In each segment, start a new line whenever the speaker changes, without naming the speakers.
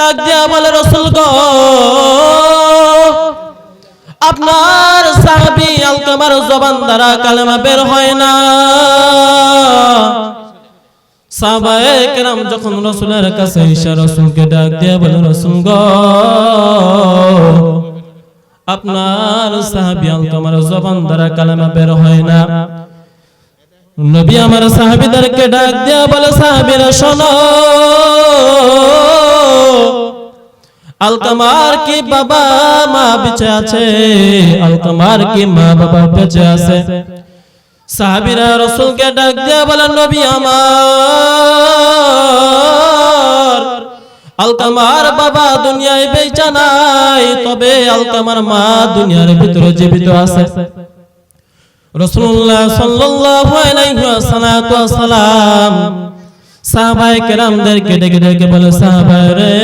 ডাক দিয়া বলে, রসুল গো, আপনার সাহাবি আলকামার জবান দ্বারা কালেমা বের হয় না। আপনার সাহাবি আলকামার জবান দ্বারা কালেমা বের হয় না। নবী আমার সাহাবিদেরকে ডাক দিয়া বলে, সাহাবিরা শোনো আলকামার কি বাবা মা বেঁচে আছে? আলকামার কি মা বাবা বেঁচে আছে? সাহাবিরা রসুলকে ডাক দিয়া বলে নবী আমার আলকামার বাবা দুনিয়ায় বেচা নাই, তবে আলকামার মা দুনিয়ার ভিতরে জীবিত আছে। রসুল্লাহ সাল্লাল্লাহু আলাইহি সাহাবায়ে কেরামদেরকে ডেকে ডেকে বলে, সাহাবায়ে রে,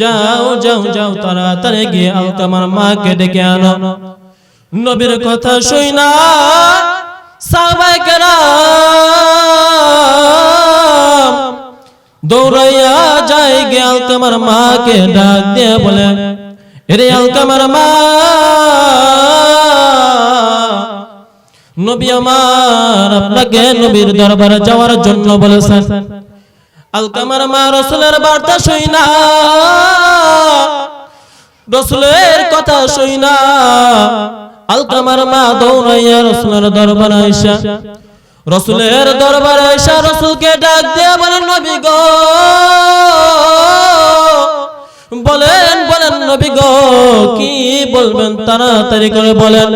যাও যাও যাও, তাড়াতাড়ি গিয়ে আলকামার মাকে ডেকে আনো। নবীর কথা শুই না, সাহাবায়ে কেরাম দৌড়াইয়া যায় গে আলকামার মাকে ডাক দিয়ে বলে রে আও তোমার মা নবী আমার আপনাকে নবীর দরবারে যাওয়ার জন্য বলেছেন। আলকামার মা রসুলের বার্তা শুই না। রসুলের কথা শুই না। আলকামার মা দৌড়াইয়া রসুলের দরবারে আইসা। রসুলের দরবারে আইসা রসুলকে ডাক দিয়ে বলেন নবী গো। বলেন বলেন, নবী গো, কি বলবেন? তাড়াতাড়ি করে বলেন।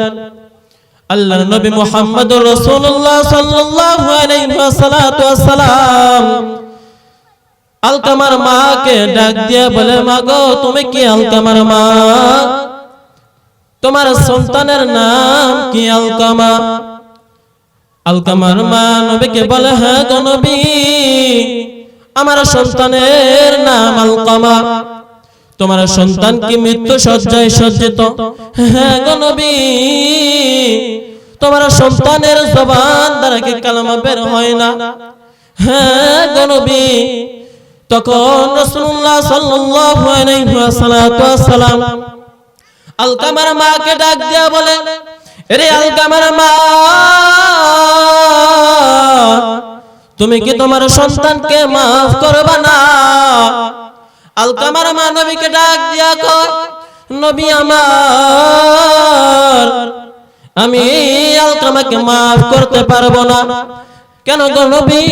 আল্লাহর নবী মুহাম্মদুর রাসূলুল্লাহ সাল্লাল্লাহু আলাইহি ওয়াসাল্লাম আলকামার মাকে ডাক দিয়ে বলে মা গো তুমি কি আলকামার মা? তোমার সন্তানের নাম কি আলকামা আলকামার মা নবীকে বলে হ্যাঁ গো নবী আমার সন্তানের নাম আলকামা তোমার সন্তান কি মৃত্যু সজ্জায় সজ্জিত। হ্যাঁ গো নবী। তোমার সন্তানের জবান দ্বারা কি কালামা বের হয় না? হ্যাঁ গো নবী। তখন রাসূলুল্লাহ সাল্লাল্লাহু আলাইহি ওয়াসাল্লাম আলকামার মাকে ডাক দিয়া বলে রে আলকামার মা তুমি কি তোমার সন্তানকে মাফ করবা না? আলকামার মা নবীকে ডাক দিয়া কর, নবী আমার, আমি আলকামাকে মাফ করতে পারব না। কেন গো নবী?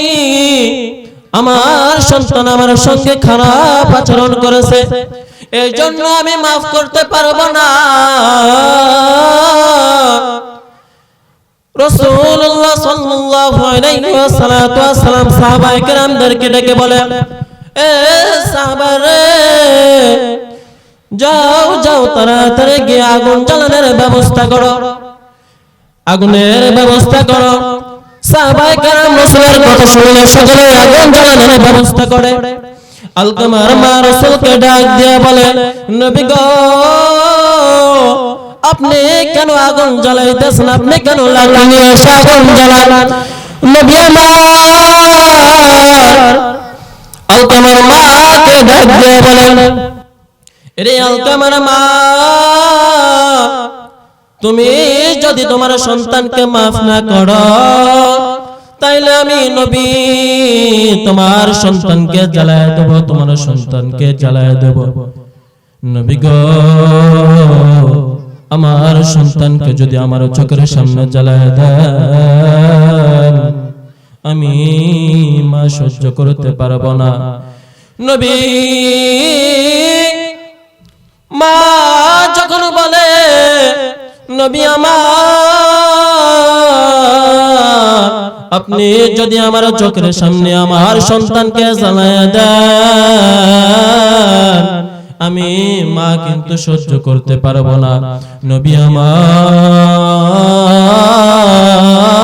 আমার সন্তান আমার সঙ্গে খারাপ আচরণ করেছে এই জন্য আমি মাফ করতে পারব না। রাসূলুল্লাহ সাল্লাল্লাহু আলাইহি ওয়াসাল্লাম, সাহাবায়ে কেরামদেরকে ডেকে বলে যাও যাও, তাড়াতাড়ি গিয়ে আগুন জ্বালানোর ব্যবস্থা করো। আগুনের ব্যবস্থা করো। কথা সকলে আগুন জ্বালানোর ব্যবস্থা করে। আলকামার মা রাসূলকে ডাক দিয়ে বলে, নবী গো, আপনি কেন আগুন জ্বালাইতেছেন? আপনি কেন এসে আগুন জ্বালান? নবী আমার আলকামার মাকে দিয়ে বলেন, রে আলকামার মা, তুমি যদি তোমার সন্তানকে মাফ না করো, তাইলে আমি নবী তোমার সন্তানকে জ্বালায় দেব, তোমার সন্তানকে জ্বালায় দেব। নবী গো, আমার সন্তানকে যদি আমার চোখের সামনে জ্বালায় দেন আমি মা সহ্য করতে পারব না। নবী, মা যখন বলে, নবী আমার, আপনি যদি আমার চোখের সামনে আমার সন্তানকে জ্বালায় দেন, আমি মা কিন্তু সহ্য করতে পারব না। নবী আমার